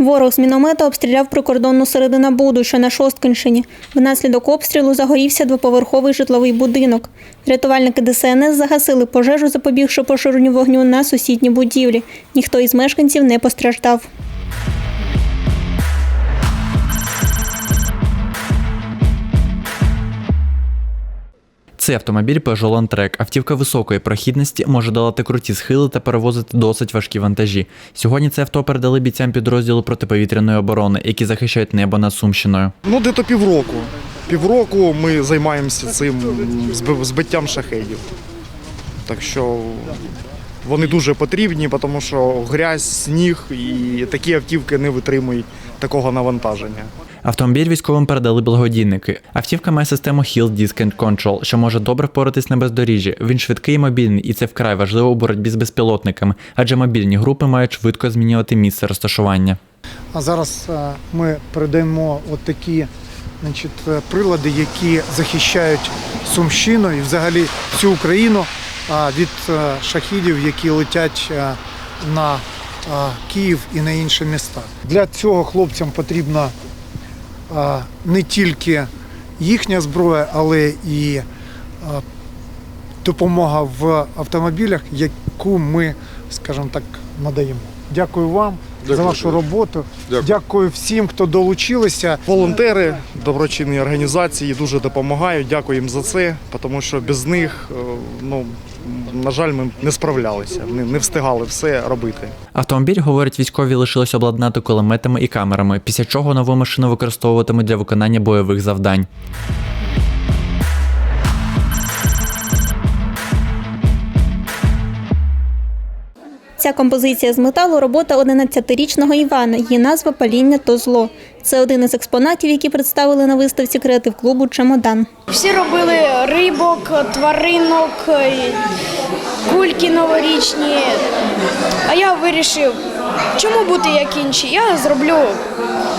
Ворог з міномета обстріляв прикордонну середина Буду, що на Шосткинщині. Внаслідок обстрілу загорівся двоповерховий житловий будинок. Рятувальники ДСНС загасили пожежу, запобігши поширенню вогню на сусідній будівлі. Ніхто із мешканців не постраждав. Цей автомобіль Peugeot Landtrek. Автівка високої прохідності може долати круті схили та перевозити досить важкі вантажі. Сьогодні це авто передали бійцям підрозділу протиповітряної оборони, які захищають небо над Сумщиною. Ну, де-то півроку. Півроку ми займаємося цим збиттям шахедів. Так що вони дуже потрібні, тому що грязь, сніг і такі автівки не витримують такого навантаження. Автомобіль військовим передали благодійники. Автівка має систему Hill Disc and Control, що може добре впоратись на бездоріжжі. Він швидкий і мобільний, і це вкрай важливо у боротьбі з безпілотниками, адже мобільні групи мають швидко змінювати місце розташування. А зараз е, ми передаємо от такі значить, е, прилади, які захищають Сумщину і взагалі всю Україну від е, шахідів, які летять е, на е, Київ і на інші міста. Для цього хлопцям потрібна не тільки їхня зброя, але і допомога в автомобілях, яку ми, скажімо так, надаємо. Дякую вам за вашу роботу. Дякую всім, хто долучилися. Волонтери, доброчинні організації дуже допомагають. Дякую їм за це, тому що без них, е, ну, на жаль, ми не справлялися, не, не встигали все робити. Автомобіль, говорять військові, лишилось обладнати кулеметами і камерами, після чого нову машину використовуватимуть для виконання бойових завдань. Ця композиція з металу робота 11-річного Івана. Її назва Паління то зло. Це один із експонатів, які представили на виставці креатив клубу Чемодан. Всі робили рибок, тваринок, кульки новорічні. А я вирішив, чому бути як інші? Я зроблю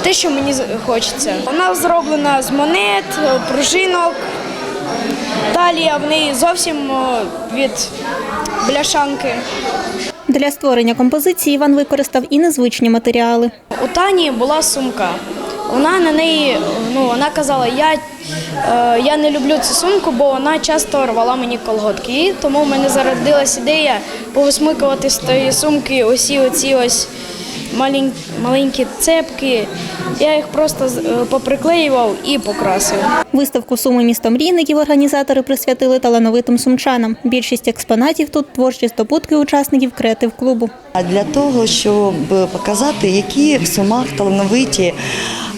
те, що мені хочеться. Вона зроблена з монет, пружинок. Талія в неї зовсім від бляшанки. Для створення композиції Іван використав і незвичні матеріали. У Тані була сумка. Вона на неї, ну вона казала, я, е, я не люблю цю сумку, бо вона часто рвала мені колготки. І тому в мене зародилась ідея повисмикувати з тої сумки усі оці ось малень- маленькі цепки. Я їх просто з- е, поприклеював і покрасив. Виставку Суми місто мрійників організатори присвятили талановитим сумчанам. Більшість експонатів тут творчі здобутки учасників креатив клубу. А для того, щоб показати, які в Сумах талановиті,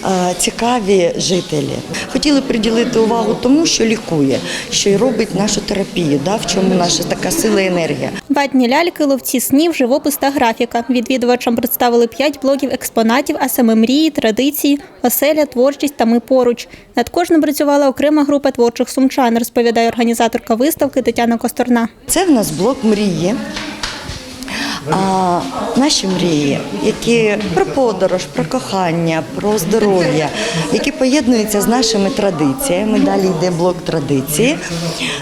е, цікаві жителі. Хотіли приділити увагу тому, що лікує, що й робить нашу терапію, да, в чому наша така сила і енергія. Ватні ляльки, ловці снів, живопис та графіка. Відвідувачам представили п'ять блоків експонатів, а саме мрії, традиції, оселя, творчість та ми поруч. Над кожним працювала окрема група творчих сумчан, розповідає організаторка виставки Тетяна Косторна. Це в нас блок мрії. А наші мрії, які про подорож, про кохання, про здоров'я, які поєднуються з нашими традиціями. Далі йде блок традиції.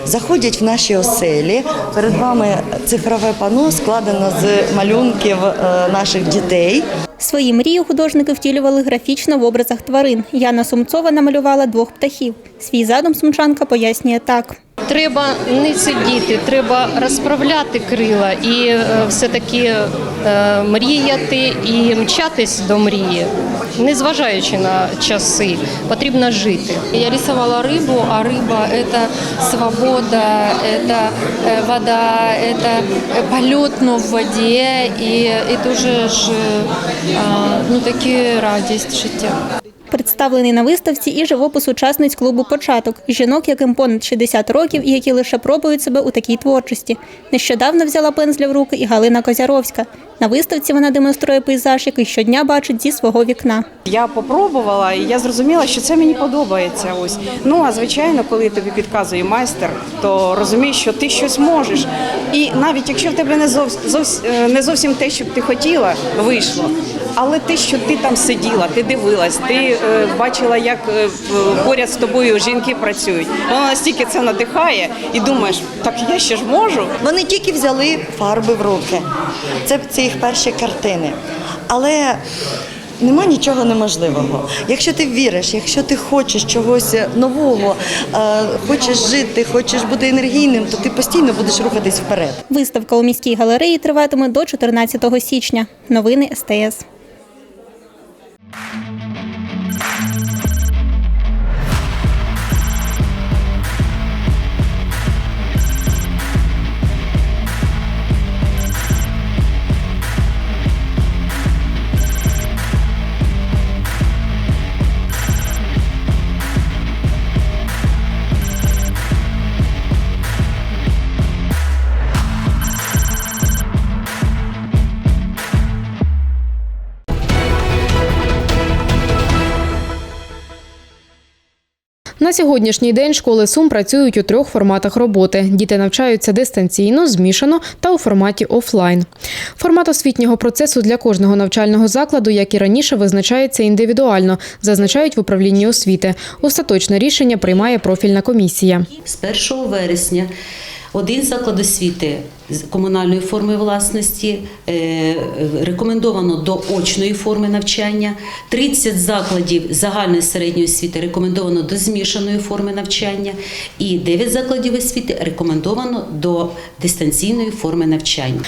Заходять в наші оселі. Перед вами цифрове пано складено з малюнків е, наших дітей. Свої мрії художники втілювали графічно в образах тварин. Яна Сумцова намалювала двох птахів. Свій задум сумчанка пояснює так. Треба не сидіти, треба розправляти крила і е, все-таки е, мріяти і мчатись до мрії, незважаючи на часи, потрібно жити. Я рисовала рыбу, а рыба – это свобода, это э, вода, это э, полет, но в воде, и, и дуже ж, а, ну, таки радість життя. Представлений на виставці і живопис учасниць клубу Початок жінок, яким понад 60 років і які лише пробують себе у такій творчості. Нещодавно взяла пензля в руки і Галина Козяровська. На виставці вона демонструє пейзаж, який щодня бачить зі свого вікна. Я попробувала і я зрозуміла, що це мені подобається. Ось ну а звичайно, коли тобі підказує майстер, то розумієш, що ти щось можеш. І навіть якщо в тебе не зовсім не зовсім те, що б ти хотіла, вийшло. Але те, що ти там сиділа, ти дивилась, ти е, бачила, як е, поряд з тобою жінки працюють. Воно настільки це надихає, і думаєш, так я ще ж можу. Вони тільки взяли фарби в руки. Це, це їх перші картини. Але нема нічого неможливого. Якщо ти віриш, якщо ти хочеш чогось нового, е, хочеш жити, хочеш бути енергійним, то ти постійно будеш рухатись вперед. Виставка у міській галереї триватиме до 14 січня. Новини СТС. Thank you. Сьогоднішній день школи Сум працюють у трьох форматах роботи. Діти навчаються дистанційно, змішано та у форматі офлайн. Формат освітнього процесу для кожного навчального закладу, як і раніше, визначається індивідуально, зазначають в управлінні освіти. Остаточне рішення приймає профільна комісія. З 1 вересня один заклад освіти з комунальної форми власності е, рекомендовано до очної форми навчання, 30 закладів загальної середньої освіти рекомендовано до змішаної форми навчання, і 9 закладів освіти рекомендовано до дистанційної форми навчання.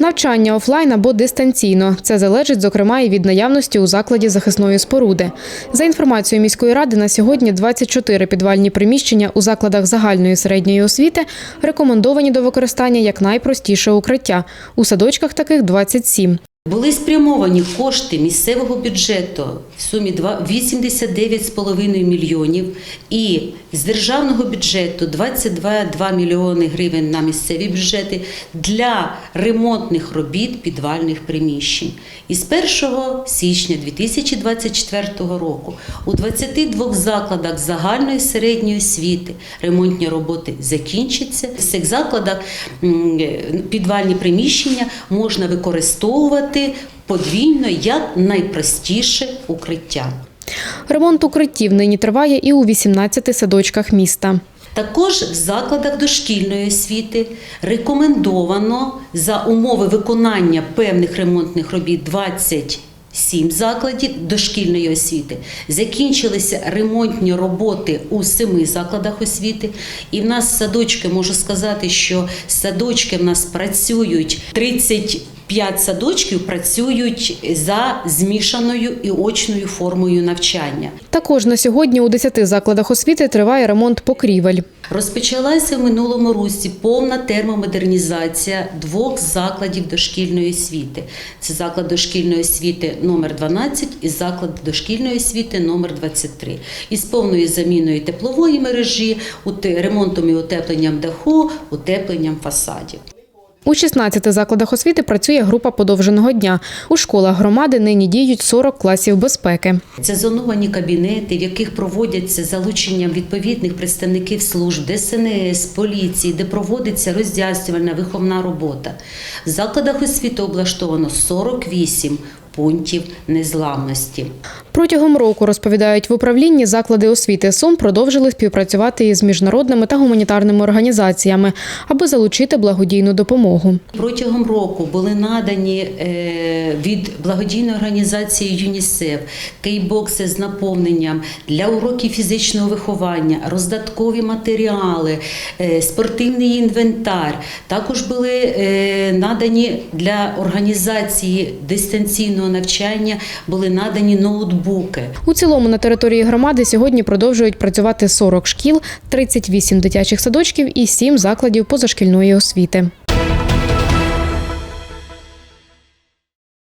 Навчання офлайн або дистанційно. Це залежить, зокрема, і від наявності у закладі захисної споруди. За інформацією міської ради, на сьогодні 24 підвальні приміщення у закладах загальної середньої освіти рекомендовані до використання як найпростіше укриття. У садочках таких 27. Були спрямовані кошти місцевого бюджету в сумі 89,5 мільйонів і з державного бюджету 22,2 мільйони гривень на місцеві бюджети для ремонтних робіт підвальних приміщень. І з 1 січня 2024 року у 22 закладах загальної середньої освіти ремонтні роботи закінчаться. В цих закладах підвальні приміщення можна використовувати подвійно як найпростіше укриття. Ремонт укриттів нині триває і у 18 садочках міста. Також в закладах дошкільної освіти рекомендовано за умови виконання певних ремонтних робіт 27 закладів дошкільної освіти. Закінчилися ремонтні роботи у семи закладах освіти. І в нас садочки, можу сказати, що садочки в нас працюють 30 П'ять садочків працюють за змішаною і очною формою навчання. Також на сьогодні у 10 закладах освіти триває ремонт покрівель. Розпочалася в минулому році повна термомодернізація двох закладів дошкільної освіти. Це заклад дошкільної освіти номер 12 і заклад дошкільної освіти номер 23. Із повною заміною теплової мережі, ремонтом і утепленням даху, утепленням фасадів. У 16 закладах освіти працює група подовженого дня. У школах громади нині діють 40 класів безпеки. Це зоновані кабінети, в яких проводяться залученням відповідних представників служб ДСНС, поліції, де проводиться роз'яснювальна виховна робота. В закладах освіти облаштовано 48 пунктів незламності. Протягом року, розповідають в управлінні, заклади освіти Сум продовжили співпрацювати із міжнародними та гуманітарними організаціями, аби залучити благодійну допомогу. Протягом року були надані е, від благодійної організації ЮНІСЕФ кейбокси з наповненням для уроків фізичного виховання, роздаткові матеріали, е, спортивний інвентар. Також були е, надані для організації дистанційного навчання були надані ноутбуки. У цілому на території громади сьогодні продовжують працювати 40 шкіл, 38 дитячих садочків і 7 закладів позашкільної освіти.